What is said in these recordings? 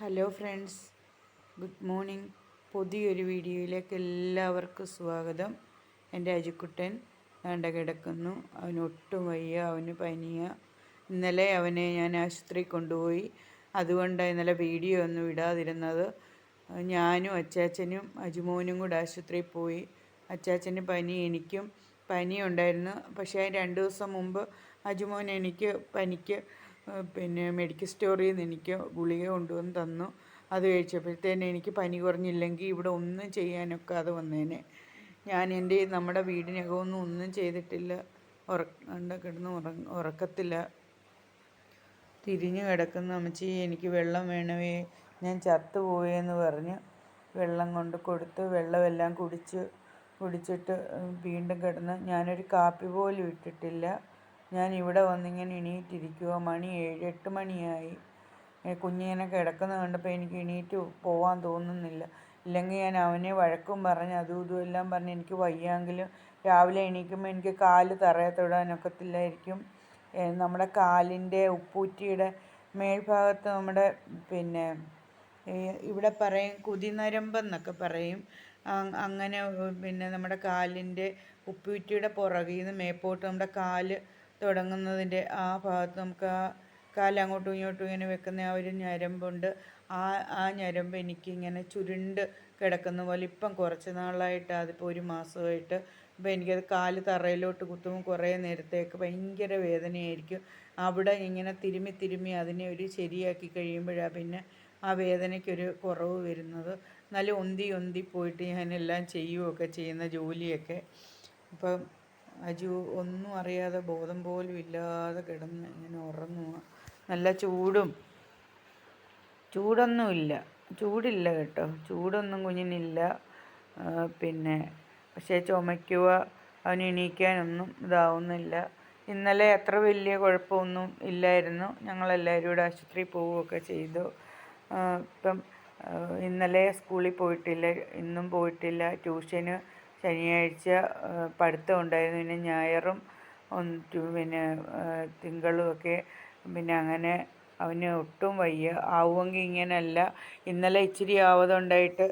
Hello friends good morning. പുതിയൊരു വീഡിയോയിലേക്ക് എല്ലാവർക്കും സ്വാഗതം. എന്റെ അജിക്കുട്ടൻ വേണ്ട കിടക്കുന്നു. അവന് ഒട്ടും വയ്യ അവന് പനിയ. ഇന്നലെ അവനെ ഞാൻ ആശുപത്രി കൊണ്ടുപോയി. അതുകൊണ്ട് ഇന്നലെ വീഡിയോ ഒന്നും ഇടാതിരുന്നത്. ഞാനും അച്ചാച്ചനും അജുമോനും കൂടെ ആശുപത്രിയിൽ പോയി. അച്ചാച്ചന് പനി എനിക്കും പനി ഉണ്ടായിരുന്നു പക്ഷേ രണ്ട് ദിവസം മുമ്പ് അജുമോൻ എനിക്ക് പനിക്ക് പിന്നെ മെഡിക്കൽ സ്റ്റോറിൽ നിന്ന് എനിക്ക് ഗുളിക കൊണ്ടുവന്ന് തന്നു. അത് കഴിച്ചപ്പോഴത്തേന് എനിക്ക് പനി കുറഞ്ഞില്ലെങ്കിൽ ഇവിടെ ഒന്നും ചെയ്യാനൊക്കെ അത് വന്നേനെ. ഞാൻ എന്റെ നമ്മുടെ വീടിനകമൊന്നും ഒന്നും ചെയ്തിട്ടില്ല. ഉറക്കണ്ട കിടന്ന് ഉറക്കത്തില്ല. തിരിഞ്ഞു കിടക്കുന്ന. അമ്മച്ചി എനിക്ക് വെള്ളം വേണമേ. ഞാൻ ചത്തുപോയെന്ന് പറഞ്ഞ് വെള്ളം കൊണ്ട് കൊടുത്ത് വെള്ളമെല്ലാം കുടിച്ച് കുടിച്ചിട്ട് വീണ്ടും കിടന്ന് ഞാനൊരു കാപ്പി പോലും ഇട്ടിട്ടില്ല. ഞാൻ ഇവിടെ വന്നിങ്ങനെ എണീറ്റിരിക്കുക മണി ഏഴ് എട്ട് മണിയായി. കുഞ്ഞിങ്ങനെ കിടക്കുന്ന കണ്ടപ്പോൾ എനിക്ക് എണീറ്റ് പോവാൻ തോന്നുന്നില്ല. ഇല്ലെങ്കിൽ ഞാൻ അവനെ വഴക്കും പറഞ്ഞ് അതും ഇതും എല്ലാം പറഞ്ഞ് എനിക്ക് വയ്യാങ്കിലും രാവിലെ എണീക്കുമ്പോൾ എനിക്ക് കാൽ തറയെ തൊടാനൊക്കത്തില്ലായിരിക്കും നമ്മുടെ കാലിന്റെ ഉപ്പൂറ്റിയുടെ മേൽഭാഗത്ത് നമ്മുടെ പിന്നെ ഇവിടെ പറയും കുതിനരമ്പെന്നൊക്കെ പറയും. അങ്ങനെ പിന്നെ നമ്മുടെ കാലിന്റെ ഉപ്പൂറ്റിയുടെ പുറകിൽ നിന്ന് മേപ്പോട്ട് നമ്മുടെ കാൽ തുടങ്ങുന്നതിന്റെ ആ ഭാഗത്ത് നമുക്ക് ആ കാൽ അങ്ങോട്ടും ഇങ്ങോട്ടും ഇങ്ങനെ വെക്കുന്ന ആ ഒരു ഞരമ്പുണ്ട്. ആ ആ ഞരമ്പ് എനിക്കിങ്ങനെ ചുരുണ്ട് കിടക്കുന്ന പോലെ ഇപ്പം കുറച്ച് നാളായിട്ട് അതിപ്പോൾ ഒരു മാസമായിട്ട് ഇപ്പം എനിക്കത് കാൽ തറയിലോട്ട് കുത്തുമ്പോൾ കുറേ നേരത്തേക്ക് ഭയങ്കര വേദനയായിരിക്കും. അവിടെ ഇങ്ങനെ തിരുമ്മി തിരുമ്മി അതിനെ ഒരു ശരിയാക്കി കഴിയുമ്പോഴാണ് പിന്നെ ആ വേദനയ്ക്കൊരു കുറവ് വരുന്നത്. നല്ല ഒന്തി ഒന്തി പോയിട്ട് ഞാൻ എല്ലാം ചെയ്യുകയൊക്കെ ചെയ്യുന്ന ജോലിയൊക്കെ. അപ്പം അജു ഒന്നും അറിയാതെ ബോധം പോലും ഇല്ലാതെ കിടന്ന് ഇങ്ങനെ ഉറങ്ങുക. നല്ല ചൂടും. ചൂടൊന്നുമില്ല ചൂടില്ല കേട്ടോ. ചൂടൊന്നും കുഞ്ഞിനില്ല. പിന്നെ പക്ഷേ ചുമയ്ക്കുക അവന് എണീക്കാനൊന്നും ഇതാവുന്നില്ല. ഇന്നലെ അത്ര വലിയ കുഴപ്പമൊന്നും ഇല്ലായിരുന്നു. ഞങ്ങളെല്ലാവരും കൂടെ ആശുപത്രിയിൽ പോവുകയൊക്കെ ചെയ്തു. ഇപ്പം ഇന്നലെ സ്കൂളിൽ പോയിട്ടില്ല. ഇന്നും പോയിട്ടില്ല. ട്യൂഷന് ശനിയാഴ്ച പഠിത്തം ഉണ്ടായിരുന്നു. പിന്നെ ഞായറും പിന്നെ തിങ്കളും ഒക്കെ പിന്നെ അങ്ങനെ അവന് ഒട്ടും വയ്യ. ആവുമെങ്കിൽ ഇങ്ങനെയല്ല. ഇന്നലെ ഇച്ചിരി ആവതുണ്ടായിട്ട്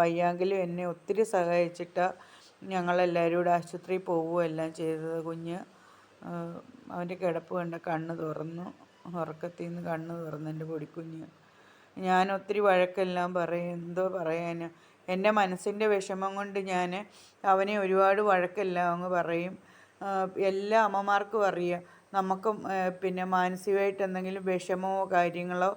വയ്യാങ്കിലും എന്നെ ഒത്തിരി സഹായിച്ചിട്ട് ഞങ്ങളെല്ലാവരും കൂടെ ആശുപത്രിയിൽ പോവുകയെല്ലാം ചെയ്തത്. കുഞ്ഞ് അവന്റെ കിടപ്പ് കണ്ട കണ്ണ് തുറന്നു. ഉറക്കത്തിൽ നിന്ന് കണ്ണ് തുറന്നു എന്റെ പൊടിക്കുഞ്ഞ്. ഞാൻ ഒത്തിരി വഴക്കെല്ലാം പറയും. എന്തോ പറയാൻ എന്റെ മനസ്സിന്റെ വിഷമം കൊണ്ട് ഞാൻ അവനെ ഒരുപാട് വഴക്കെല്ലാം അങ്ങ് പറയും. എല്ലാ അമ്മമാർക്കും അറിയാം. നമുക്കും പിന്നെ മാനസികമായിട്ട് എന്തെങ്കിലും വിഷമമോ കാര്യങ്ങളോ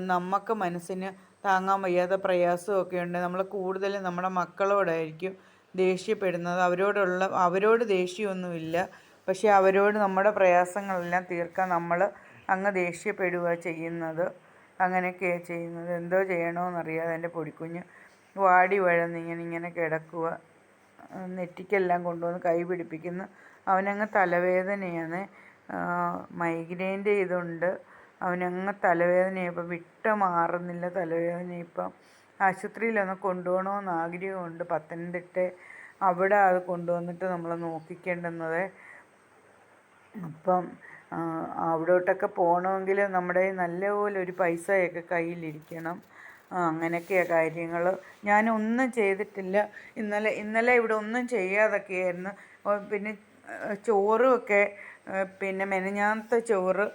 നമുക്ക് മനസ്സിന് താങ്ങാൻ വയ്യാത്ത പ്രയാസമൊക്കെ ഉണ്ട്. നമ്മൾ കൂടുതലും നമ്മുടെ മക്കളോടായിരിക്കും ദേഷ്യപ്പെടുന്നത്. അവരോടുള്ള അവരോട് ദേഷ്യമൊന്നുമില്ല. പക്ഷേ അവരോട് നമ്മുടെ പ്രയാസങ്ങളെല്ലാം തീർക്കാൻ നമ്മൾ അങ്ങ് ദേഷ്യപ്പെടുക ചെയ്യുന്നത്. അങ്ങനെയൊക്കെയാണ് ചെയ്യുന്നത്. എന്തോ ചെയ്യണമെന്നറിയാതെ എന്റെ പൊടിക്കുഞ്ഞ് വാടി വഴന്ന് ഇങ്ങനെ ഇങ്ങനെ കിടക്കുക നെറ്റിക്കെല്ലാം കൊണ്ടുവന്ന് കൈ പിടിപ്പിക്കുന്നു. അവനങ്ങ് തലവേദനയാണ്. മൈഗ്രെയിന്റെ ഇതുണ്ട്. അവനങ്ങ് തലവേദന ഇപ്പം വിട്ട് മാറുന്നില്ല തലവേദന. ഇപ്പം ആശുപത്രിയിലൊന്ന് കൊണ്ടുപോകണമെന്ന് ആഗ്രഹമുണ്ട് പത്തനംതിട്ട. അവിടെ അത് കൊണ്ടുവന്നിട്ട് നമ്മൾ നോക്കിക്കേണ്ടുന്നത്. അപ്പം അവിടോട്ടൊക്കെ പോകണമെങ്കിൽ നമ്മുടെ നല്ലപോലെ ഒരു പൈസയൊക്കെ കയ്യിലിരിക്കണം. അങ്ങനെയൊക്കെയാണ് കാര്യങ്ങൾ ഞാനൊന്നും ചെയ്തിട്ടില്ല. ഇന്നലെ ഇന്നലെ ഇവിടെ ഒന്നും ചെയ്യാതൊക്കെയായിരുന്നു. പിന്നെ ചോറുമൊക്കെ പിന്നെ മെനഞ്ഞാത്ത ചോറ്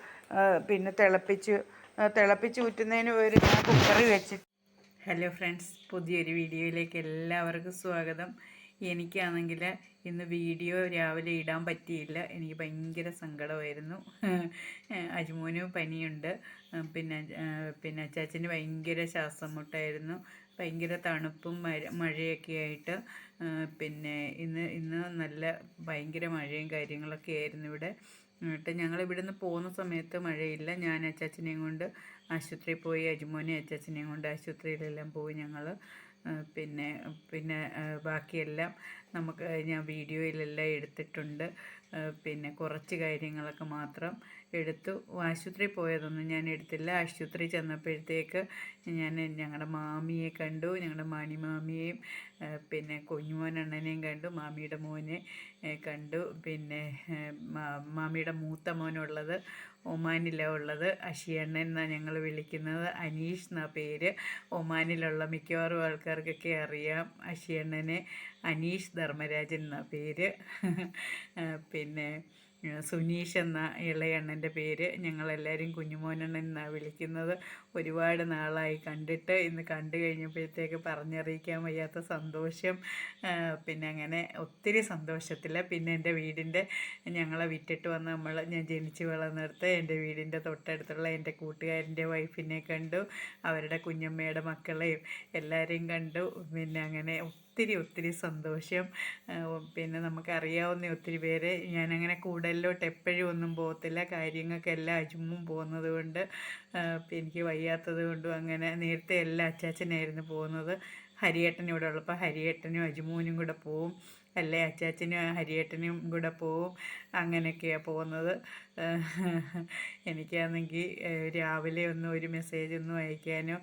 പിന്നെ തിളപ്പിച്ച് തിളപ്പിച്ച് ഊറ്റുന്നതിന് പകരം ഞാൻ കുക്കറി വെച്ച് ഹലോ ഫ്രണ്ട്സ് പുതിയൊരു വീഡിയോയിലേക്ക് എല്ലാവർക്കും സ്വാഗതം. എനിക്കാണെങ്കിൽ ഇന്ന് വീഡിയോ രാവിലെ ഇടാൻ പറ്റിയില്ല. എനിക്ക് ഭയങ്കര സങ്കടമായിരുന്നു. അജ്മോന് പനിയുണ്ട്. പിന്നെ പിന്നെ അച്ചാച്ചന് ഭയങ്കര ശ്വാസം മുട്ടായിരുന്നു. ഭയങ്കര തണുപ്പും മഴ മഴയൊക്കെ ആയിട്ട്. പിന്നെ ഇന്ന് ഇന്ന് നല്ല ഭയങ്കര മഴയും കാര്യങ്ങളൊക്കെ ആയിരുന്നു ഇവിടെ. എന്നിട്ട് ഞങ്ങൾ ഇവിടുന്ന് പോകുന്ന സമയത്ത് മഴയില്ല. ഞാൻ അച്ചാച്ചനെയും കൊണ്ട് ആശുപത്രിയിൽ പോയി അജ്മോനെ അച്ചാച്ചനെയും കൊണ്ട് ആശുപത്രിയിലെല്ലാം പോയി ഞങ്ങൾ. പിന്നെ പിന്നെ ബാക്കിയെല്ലാം. നമുക്ക് ഞാൻ വീഡിയോയിലെല്ലാം എടുത്തിട്ടുണ്ട്. പിന്നെ കുറച്ച് കാര്യങ്ങളൊക്കെ മാത്രം എടുത്തു. ആശുപത്രി പോയതൊന്നും ഞാൻ എടുത്തില്ല. ആശുപത്രി ചെന്നപ്പോഴത്തേക്ക് ഞാൻ ഞങ്ങളുടെ മാമിയെ കണ്ടു. ഞങ്ങളുടെ മാണിമാമിയെയും പിന്നെ കുഞ്ഞുമോനണ്ണനെയും കണ്ടു. മാമിയുടെ മോനെ കണ്ടു. പിന്നെ മാമിയുടെ മൂത്ത മോനുള്ളത് ഒമാനില ഉള്ളത്. അഷിയണ്ണൻ എന്നാണ് ഞങ്ങൾ വിളിക്കുന്നത്. അനീഷ് എന്ന പേര്. ഒമാനിലുള്ള മിക്കവാറും ആൾക്കാർക്കൊക്കെ അറിയാം അഷിയണ്ണനെ അനീഷ് ധർമ്മരാജൻ എന്ന പേര് പിന്നെ സുനീഷ് എന്ന ഇളയണ്ണന്റെ പേര്. ഞങ്ങളെല്ലാവരും കുഞ്ഞുമോനണ്ണൻ എന്നാണ് വിളിക്കുന്നത്. ഒരുപാട് നാളായി കണ്ടിട്ട്. ഇന്ന് കണ്ടു കഴിഞ്ഞപ്പോഴത്തേക്ക് പറഞ്ഞറിയിക്കാൻ വയ്യാത്ത സന്തോഷം. പിന്നെ അങ്ങനെ ഒത്തിരി സന്തോഷത്തിൽ പിന്നെ എന്റെ വീടിന്റെ ഞങ്ങളെ വിറ്റിട്ട് വന്ന് നമ്മൾ ഞാൻ ജനിച്ച് വളർന്നെടുത്ത് എന്റെ വീടിന്റെ തൊട്ടടുത്തുള്ള എന്റെ കൂട്ടുകാരന്റെ വൈഫിനെ കണ്ടു. അവരുടെ കുഞ്ഞമ്മയുടെ മക്കളെയും എല്ലാവരെയും കണ്ടു. പിന്നെ അങ്ങനെ ഒത്തിരി ഒത്തിരി സന്തോഷം. പിന്നെ നമുക്കറിയാവുന്ന ഒത്തിരി പേര് ഞാനങ്ങനെ കൂടുതലോട്ട് എപ്പോഴും ഒന്നും പോകത്തില്ല. കാര്യങ്ങൾക്കെല്ലാം അജുമ്മും പോകുന്നത് കൊണ്ട് എനിക്ക് വയ്യാത്തത് കൊണ്ടും അങ്ങനെ നേരത്തെ എല്ലാ അച്ചാച്ചനായിരുന്നു പോകുന്നത്. ഹരിയേട്ടൻ ഇവിടെ ഉള്ളപ്പോൾ ഹരിയേട്ടനും അജുമൂനും കൂടെ പോവും. അല്ലേ? അച്ചാച്ചനും ഹരിയേട്ടനും കൂടെ പോവും. അങ്ങനെയൊക്കെയാണ് പോകുന്നത്. എനിക്കാണെങ്കിൽ രാവിലെ ഒന്നും ഒരു മെസ്സേജ് ഒന്നും അയക്കാനോ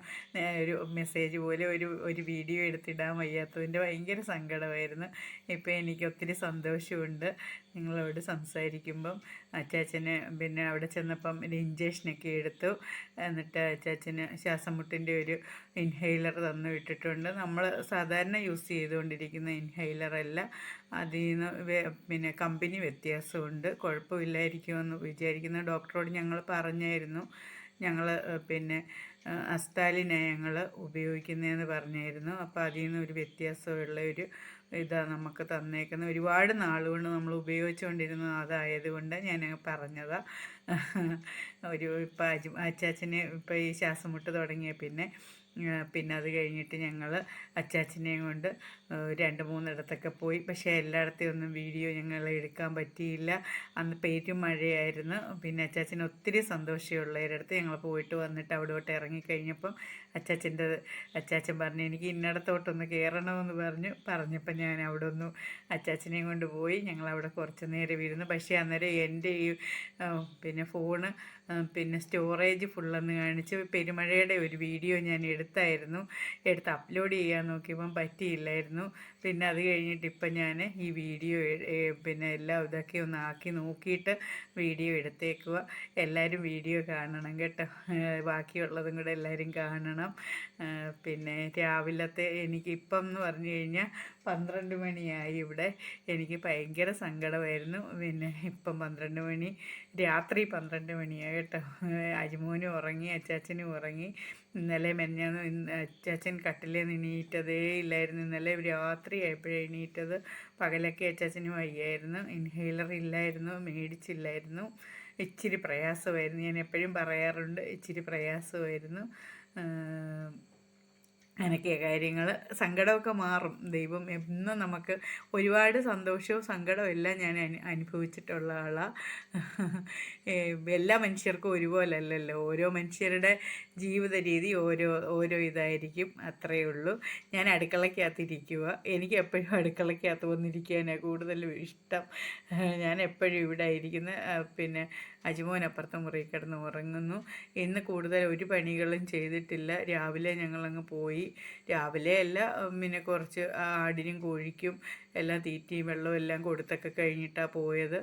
ഒരു മെസ്സേജ് പോലെ ഒരു ഒരു വീഡിയോ എടുത്തിടാൻ വയ്യാത്തതിന്റെ ഭയങ്കര സങ്കടമായിരുന്നു. ഇപ്പോൾ എനിക്ക് ഒത്തിരി സന്തോഷമുണ്ട് നിങ്ങളോട് സംസാരിക്കുമ്പം. അച്ചാച്ചന് പിന്നെ അവിടെ ചെന്നപ്പം ഒരു ഇഞ്ചക്ഷനൊക്കെ എടുത്തു. എന്നിട്ട് അച്ചാച്ചന് ശ്വാസം മുട്ടിന്റെ ഒരു ഇൻഹെയിലർ തന്നു വിട്ടിട്ടുണ്ട്. നമ്മൾ സാധാരണ യൂസ് ചെയ്തുകൊണ്ടിരിക്കുന്ന ഇൻഹെയിലറല്ല അതിൽ നിന്ന് പിന്നെ കമ്പനി വ്യത്യാസമുണ്ട്. കുഴപ്പമില്ലായിരിക്കുമെന്ന് വിചാരിക്കുന്ന ഡോക്ടറോട് ഞങ്ങൾ പറഞ്ഞായിരുന്നു. ഞങ്ങൾ പിന്നെ അസ്താലിനെ ഞങ്ങൾ ഉപയോഗിക്കുന്നതെന്ന് പറഞ്ഞായിരുന്നു. അപ്പോൾ അതിൽ നിന്ന് ഒരു വ്യത്യാസമുള്ള ഒരു ഇതാണ് നമുക്ക് തന്നേക്കുന്ന ഒരുപാട് നാളുകൊണ്ട് നമ്മൾ ഉപയോഗിച്ചുകൊണ്ടിരുന്നത് അതായതുകൊണ്ട് ഞാൻ പറഞ്ഞതാണ് ഒരു ഇപ്പം അജു അച്ചാച്ചന് ഇപ്പം ഈ ശ്വാസം മുട്ട് തുടങ്ങിയ പിന്നെ പിന്നെ അത് കഴിഞ്ഞിട്ട് ഞങ്ങൾ അച്ചാച്ചനെയും കൊണ്ട് രണ്ട് മൂന്നിടത്തൊക്കെ പോയി. പക്ഷേ എല്ലായിടത്തെയും ഒന്നും വീഡിയോ ഞങ്ങൾ എടുക്കാൻ പറ്റിയില്ല. അന്ന് പേരും മഴയായിരുന്നു. പിന്നെ അച്ചാച്ചന് ഒത്തിരി സന്തോഷമുള്ളവരടുത്ത് ഞങ്ങൾ പോയിട്ട് വന്നിട്ട് അവിടോട്ട് ഇറങ്ങിക്കഴിഞ്ഞപ്പം അച്ചാച്ചന്റെ അച്ചാച്ചൻ പറഞ്ഞു എനിക്ക് ഇന്നടത്തോട്ടൊന്ന് കയറണമെന്ന് പറഞ്ഞു പറഞ്ഞപ്പോൾ ഞാൻ അവിടെ ഒന്ന് അച്ചാച്ചനെയും കൊണ്ട് പോയി. ഞങ്ങൾ അവിടെ കുറച്ച് നേരം ഇരുന്നു. പക്ഷേ അന്നേരം എന്റെ ഈ ആ, പിന്നെ ഫോണ് പിന്നെ സ്റ്റോറേജ് ഫുള്ളെന്ന് കാണിച്ച് പെരുമഴയുടെ ഒരു വീഡിയോ ഞാൻ എടുത്തായിരുന്നു. എടുത്ത് അപ്ലോഡ് ചെയ്യാൻ നോക്കിയപ്പം പറ്റിയില്ലായിരുന്നു. പിന്നെ അത് കഴിഞ്ഞിട്ട് ഇപ്പം ഞാൻ ഈ വീഡിയോ പിന്നെ എല്ലാം ഇതൊക്കെ ഒന്ന് ആക്കി നോക്കിയിട്ട് വീഡിയോ എടുത്തേക്കുക. എല്ലാവരും വീഡിയോ കാണണം കേട്ടോ. ബാക്കിയുള്ളതും കൂടെ എല്ലാവരും കാണണം. പിന്നെ രാവിലത്തെ എനിക്കിപ്പം എന്ന് പറഞ്ഞു കഴിഞ്ഞാൽ പന്ത്രണ്ട് മണിയായി ഇവിടെ. എനിക്ക് ഭയങ്കര സങ്കടമായിരുന്നു. പിന്നെ ഇപ്പം പന്ത്രണ്ട് മണി. രാത്രി പന്ത്രണ്ട് മണിയാണ് കേട്ടോ. ഏഹ് ഉറങ്ങി അച്ചാച്ചനും ഉറങ്ങി. ഇന്നലെ മെഞ്ഞാന്ന് അച്ചാച്ചൻ കട്ടിലേ എണീറ്റതേ ഇല്ലായിരുന്നു. ഇന്നലെ രാത്രി ആയപ്പോഴേ എണീറ്റത്. പകലൊക്കെ അച്ചാച്ചന് വയ്യായിരുന്നു. ഇൻഹേലർ ഇല്ലായിരുന്നു മേടിച്ചില്ലായിരുന്നു. ഇച്ചിരി പ്രയാസമായിരുന്നു. ഞാൻ എപ്പോഴും പറയാറുണ്ട് ഇച്ചിരി പ്രയാസമായിരുന്നു. അങ്ങനെയൊക്കെ കാര്യങ്ങൾ സങ്കടമൊക്കെ മാറും. ദൈവം എന്നും നമുക്ക് ഒരുപാട് സന്തോഷവും സങ്കടവും എല്ലാം ഞാൻ അനു അനുഭവിച്ചിട്ടുള്ള ആളാണ് എല്ലാ മനുഷ്യർക്കും ഒരുപോലെ അല്ലല്ലോ ഓരോ മനുഷ്യരുടെ ജീവിത രീതി ഓരോ ഓരോ ഇതായിരിക്കും. അത്രയേ ഉള്ളൂ. ഞാൻ അടുക്കളയ്ക്കകത്തിരിക്കുക എനിക്ക് എപ്പോഴും അടുക്കളയ്ക്കകത്ത് വന്നിരിക്കാനാണ് കൂടുതലും ഇഷ്ടം. ഞാൻ എപ്പോഴും ഇവിടെ ഇരിക്കുന്ന. പിന്നെ അജിമോൻ അപ്പുറത്തെ മുറി കിടന്ന് ഉറങ്ങുന്നു. ഇന്ന് കൂടുതൽ ഒരു പണികളും ചെയ്തിട്ടില്ല. രാവിലെ ഞങ്ങളങ്ങ് പോയി. രാവിലെ അല്ല പിന്നെ കുറച്ച് ആടിനും കോഴിക്കും എല്ലാം തീറ്റയും വെള്ളവും എല്ലാം കൊടുത്തൊക്കെ കഴിഞ്ഞിട്ടാണ് പോയത്.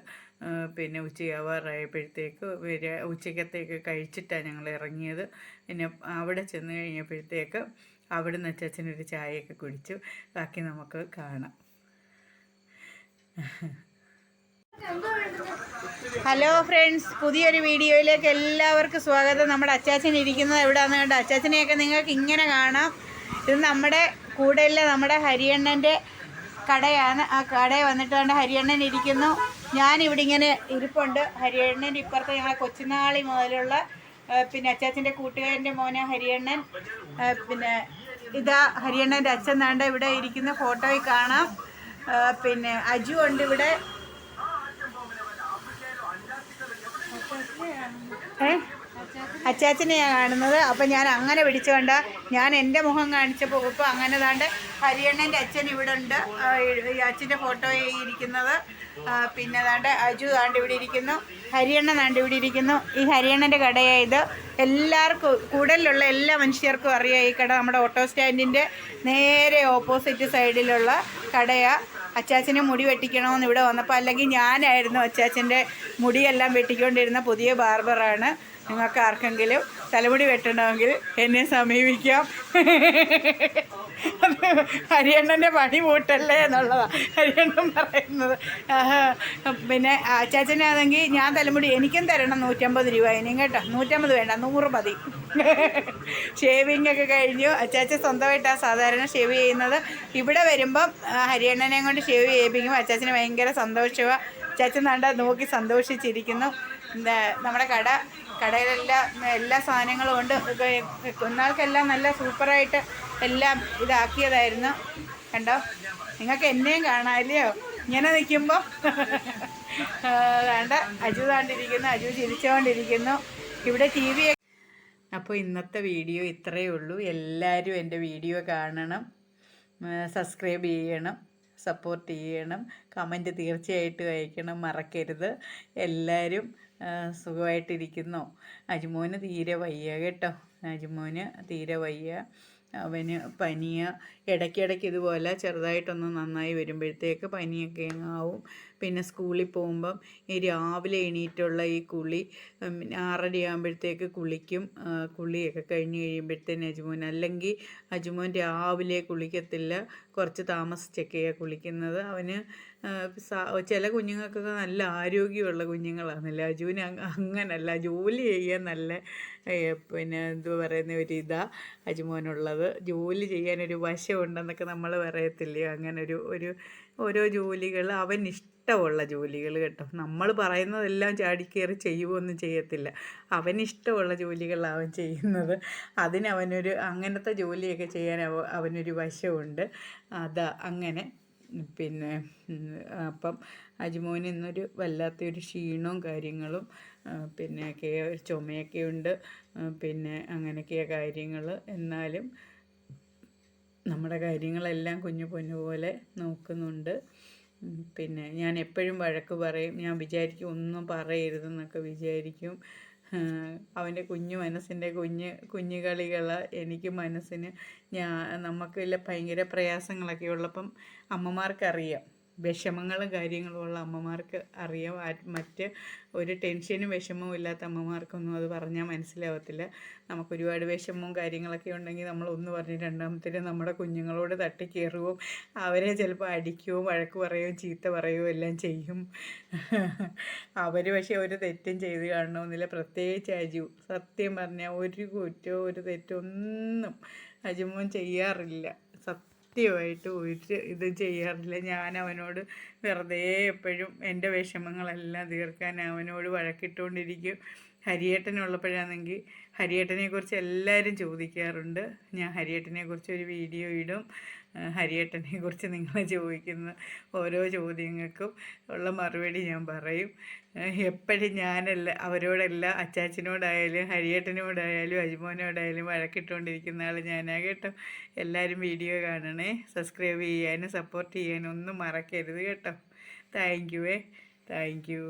പിന്നെ ഉച്ചയാവാറായപ്പോഴത്തേക്ക് വരെ ഉച്ചക്കത്തേക്ക് കഴിച്ചിട്ടാണ് ഞങ്ങൾ ഇറങ്ങിയത്. പിന്നെ അവിടെ ചെന്ന് കഴിഞ്ഞപ്പോഴത്തേക്ക് അവിടെ നിന്ന് അച്ചാച്ചനൊരു ചായയൊക്കെ കുടിച്ചു. ബാക്കി നമുക്ക് കാണാം. ഹലോ ഫ്രണ്ട്സ് പുതിയൊരു വീഡിയോയിലേക്ക് എല്ലാവർക്കും സ്വാഗതം. നമ്മുടെ അച്ചാച്ചൻ ഇരിക്കുന്നത് എവിടെയാണെന്ന് കണ്ട അച്ചാച്ചനെയൊക്കെ നിങ്ങൾക്ക് ഇങ്ങനെ കാണാം. ഇത് നമ്മുടെ കൂടെയുള്ള നമ്മുടെ ഹരിയണ്ണന്റെ കടയാണ്. ആ കടയിൽ വന്നിട്ട് കണ്ട് ഹരിയണ്ണൻ ഇരിക്കുന്നു. ഞാനിവിടെ ഇങ്ങനെ ഇരിപ്പുണ്ട്. ഹരിയണ്ണന്റെ ഇപ്പുറത്ത് ഞങ്ങളെ കൊച്ചുനാളി മുതലുള്ള പിന്നെ അച്ചാച്ചന്റെ കൂട്ടുകാരന്റെ മോനെ ഹരിയണ്ണൻ. പിന്നെ ഇതാ ഹരിയണ്ണന്റെ അച്ഛൻ നാണ്ട ഇവിടെ ഇരിക്കുന്ന. ഫോട്ടോയിൽ കാണാം. പിന്നെ അജു ഉണ്ട് ഇവിടെ. ഏ? അച്ചാച്ചനെയാണ് കാണുന്നത്. അപ്പം ഞാൻ അങ്ങനെ പിടിച്ചുകൊണ്ട് ഞാൻ എന്റെ മുഖം കാണിച്ചപ്പോൾ ഇപ്പം അങ്ങനെ താണ്ട് ഹരിയണ്ണന്റെ അച്ഛൻ ഇവിടെ ഉണ്ട് ഈ അച്ഛന്റെ ഫോട്ടോ ഇരിക്കുന്നത്. പിന്നെ താണ്ട് അജു താണ്ട് ഇവിടെ ഇരിക്കുന്നു. ഹരിയണ്ണൻ താണ്ട് ഇവിടെ ഇരിക്കുന്നു. ഈ ഹരിയണ്ണന്റെ കടയായത് എല്ലാവർക്കും കൂടുതലുള്ള എല്ലാ മനുഷ്യർക്കും അറിയാം ഈ കട നമ്മുടെ ഓട്ടോ സ്റ്റാൻഡിന്റെ നേരെ ഓപ്പോസിറ്റ് സൈഡിലുള്ള കടയാ. അച്ചാച്ചന് മുടി വെട്ടിക്കണമെന്ന് ഇവിടെ വന്നപ്പോൾ അല്ലെങ്കിൽ ഞാനായിരുന്നു അച്ചാച്ചന്റെ മുടിയെല്ലാം വെട്ടിക്കൊണ്ടിരുന്ന പുതിയ ബാർബറാണ്. നിങ്ങൾക്ക് ആർക്കെങ്കിലും തലമുടി വെട്ടണമെങ്കിൽ എന്നെ സമീപിക്കാം. ഹരിയണ്ണന്റെ പണി മൂട്ടല്ലേ എന്നുള്ളതാണ് ഹരിയണ്ണൻ പറയുന്നത്. പിന്നെ അച്ചാച്ചനാണെങ്കിൽ ഞാൻ തലമുടി എനിക്കും തരണം നൂറ്റമ്പത് രൂപ ഇനിയും കേട്ടോ. നൂറ്റമ്പത് വേണ്ട നൂറ് മതി. ഷേവിംഗ് ഒക്കെ കഴിഞ്ഞു. അച്ചാച്ചൻ സ്വന്തമായിട്ടാണ് സാധാരണ ഷേവ് ചെയ്യുന്നത്. ഇവിടെ വരുമ്പം ഹരിയണ്ണനെ കൊണ്ട് ഷേവ് ചെയ്യിപ്പിക്കും. അച്ചാച്ചന് ഭയങ്കര സന്തോഷമാണ് അച്ചാച്ചൻ നണ്ട നോക്കി സന്തോഷിച്ചിരിക്കുന്നു. നമ്മുടെ കട കടയിലെല്ലാം എല്ലാ സാധനങ്ങളും ഉണ്ട്. കുന്നാൾക്കെല്ലാം നല്ല സൂപ്പറായിട്ട് എല്ലാം ഇതാക്കിയതായിരുന്നു. കണ്ടോ? നിങ്ങൾക്ക് എന്നെയും കാണാമല്ലയോ ഇങ്ങനെ നിൽക്കുമ്പോൾ വേണ്ട അജു താണ്ടിരിക്കുന്നു അജു ചിരിച്ചുകൊണ്ടിരിക്കുന്നു ഇവിടെ ടി വി അപ്പോൾ ഇന്നത്തെ വീഡിയോ ഇത്രയേ ഉള്ളൂ. എല്ലാവരും എന്റെ വീഡിയോ കാണണം സബ്സ്ക്രൈബ് ചെയ്യണം സപ്പോർട്ട് ചെയ്യണം കമന്റ് തീർച്ചയായിട്ടും അയക്കണം മറക്കരുത്. എല്ലാവരും സുഖമായിട്ടിരിക്കുന്നു. അജുമോന് തീരെ വയ്യ കേട്ടോ. അജുമോന് തീരെ വയ്യ. അവന് പനിയ ഇടയ്ക്കിടയ്ക്ക് ഇതുപോലെ ചെറുതായിട്ടൊന്ന് നന്നായി വരുമ്പോഴത്തേക്ക് പനിയൊക്കെ ആവും. പിന്നെ സ്കൂളിൽ പോകുമ്പം ഈ രാവിലെ എണീറ്റുള്ള ഈ കുളി ആറടി ആകുമ്പോഴത്തേക്ക് കുളിക്കും. കുളിയൊക്കെ കഴിഞ്ഞ് കഴിയുമ്പോഴത്തേന് അജുമോൻ അല്ലെങ്കിൽ അജുമോൻ രാവിലെ കുളിക്കത്തില്ല. കുറച്ച് താമസിച്ചൊക്കെയാണ് കുളിക്കുന്നത്. അവന് ചില കുഞ്ഞുങ്ങൾക്കൊക്കെ നല്ല ആരോഗ്യമുള്ള കുഞ്ഞുങ്ങളാണല്ലോ? അജുവിന് അങ്ങ- അങ്ങനല്ല ജോലി ചെയ്യാൻ നല്ല പിന്നെ എന്ത് പറയുന്ന ഒരു ഇതാ അജുമോനുള്ളത്. ജോലി ചെയ്യാനൊരു വശമുണ്ടെന്നൊക്കെ നമ്മൾ പറയത്തില്ലയോ അങ്ങനെ ഒരു ഒരു ഓരോ ജോലികൾ അവൻ ഇഷ്ടമുള്ള ജോലികൾ കേട്ടോ. നമ്മൾ പറയുന്നതെല്ലാം ചാടിക്കയറി ചെയ്യുമൊന്നും ചെയ്യത്തില്ല. അവൻ ഇഷ്ടമുള്ള ജോലികളാണ് അവൻ ചെയ്യുന്നത്. അതിനവനൊരു അങ്ങനത്തെ ജോലിയൊക്കെ ചെയ്യാൻ അവ അവനൊരു വശമുണ്ട്. അതാ അങ്ങനെ. പിന്നെ അപ്പം അജ്മോന് ഇന്നൊരു വല്ലാത്തൊരു ക്ഷീണവും കാര്യങ്ങളും പിന്നെ ഒക്കെ ചുമയൊക്കെ ഉണ്ട് പിന്നെ അങ്ങനെയൊക്കെയാണ് കാര്യങ്ങൾ എന്നാലും നമ്മുടെ കാര്യങ്ങളെല്ലാം കുഞ്ഞു പൊന്നു പോലെ നോക്കുന്നുണ്ട്. പിന്നെ ഞാൻ എപ്പോഴും വഴക്ക് പറയും ഞാൻ വിചാരിക്കും ഒന്നും പറയരുതെന്നൊക്കെ വിചാരിക്കും. അവന്റെ കുഞ്ഞു മനസ്സിന്റെ കുഞ്ഞ് കുഞ്ഞു കളികൾ എനിക്ക് മനസ്സിന് ഞാൻ നമുക്കില്ല ഭയങ്കര പ്രയാസങ്ങളൊക്കെ ഉള്ളപ്പം അമ്മമാർക്കറിയാം. വിഷമങ്ങളും കാര്യങ്ങളും ഉള്ള അമ്മമാർക്ക് അറിയാം. മറ്റ് ഒരു ടെൻഷനും വിഷമവും ഇല്ലാത്ത അമ്മമാർക്കൊന്നും അത് പറഞ്ഞാൽ മനസ്സിലാവത്തില്ല. നമുക്ക് ഒരുപാട് വിഷമവും കാര്യങ്ങളൊക്കെ ഉണ്ടെങ്കിൽ നമ്മൾ ഒന്ന് പറഞ്ഞ് രണ്ടാമത്തേന് നമ്മുടെ കുഞ്ഞുങ്ങളോട് തട്ടിക്കയറുകയും അവരെ ചിലപ്പോൾ അടിക്കുകയും വഴക്ക് പറയുകയും ചീത്ത പറയുകയും എല്ലാം ചെയ്യും. അവർ പക്ഷേ ഒരു തെറ്റും ചെയ്ത് കാണണമെന്നില്ല. പ്രത്യേകിച്ച് അജു. സത്യം പറഞ്ഞാൽ ഒരു കുറ്റവും ഒരു തെറ്റൊന്നും അജുമോൻ ചെയ്യാറില്ല. സത്യമായിട്ട് ഒരു ഇത് ചെയ്യാറില്ല. ഞാൻ അവനോട് വെറുതെ എപ്പോഴും എന്റെ വിഷമങ്ങളെല്ലാം തീർക്കാൻ അവനോട് വഴക്കിട്ടുകൊണ്ടിരിക്കും. ഹരിയേട്ടനുള്ളപ്പോഴാണെങ്കിൽ ഹരിയേട്ടനെക്കുറിച്ച് എല്ലാവരും ചോദിക്കാറുണ്ട്. ഞാൻ ഹരിയേട്ടനെക്കുറിച്ച് ഒരു വീഡിയോ ഇടും. ആ, ഹരിയേട്ടനെക്കുറിച്ച് നിങ്ങൾ ചോദിക്കുന്ന ഓരോ ചോദ്യങ്ങൾക്കും ഉള്ള മറുപടി ഞാൻ പറയും. എപ്പോഴും ഞാനല്ല അവരോടെല്ലാം അച്ചാച്ചനോടായാലും ഹരിയേട്ടനോടായാലും അജിമോനോടായാലും വഴക്കിട്ടുകൊണ്ടിരിക്കുന്ന ആൾ ഞാനാ കേട്ടോ. എല്ലാവരും വീഡിയോ കാണണേ സബ്സ്ക്രൈബ് ചെയ്യാനും സപ്പോർട്ട് ചെയ്യാനും ഒന്നും മറക്കരുത് കേട്ടോ. Thank യുവേ thank you